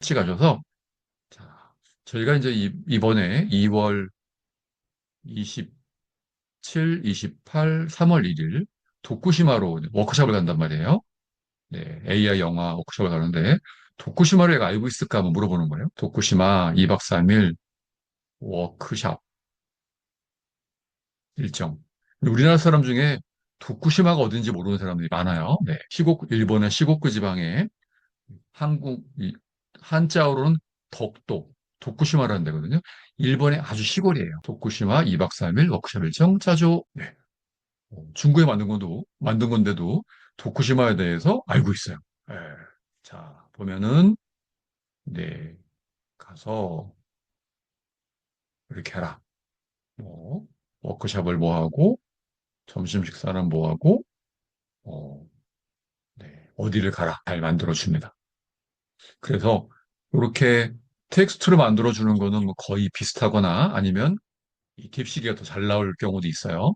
같이 가셔서 자, 저희가 이제 이- 이번에 2월 27, 28, 3월 1일 도쿠시마로 워크숍을 간단 말이에요. 네, AI 영화 워크숍을 가는데 도쿠시마를 얘가 알고 있을까 한번 물어보는 거예요. 도쿠시마 2박 3일 워크숍 일정. 우리나라 사람 중에 도쿠시마가 어딘지 모르는 사람들이 많아요. 네, 시곡 일본의 시고쿠 지방에 한국 이 한자어로는 덕도 도쿠시마라는 데거든요. 일본의 아주 시골이에요. 도쿠시마 2박 3일 워크숍 일정 짜죠. 네. 어, 중국에 만든 건도 만든 건데도 도쿠시마에 대해서 알고 있어요. 예. 자, 보면은 네. 가서 이렇게 해라. 뭐 워크숍을 뭐 하고 점심 식사는 뭐 하고 어, 네. 어디를 가라. 잘 만들어 줍니다. 그래서 이렇게 텍스트로 만들어 주는 거는 뭐 거의 비슷하거나 아니면 이 딥시계가 더 잘 나올 경우도 있어요.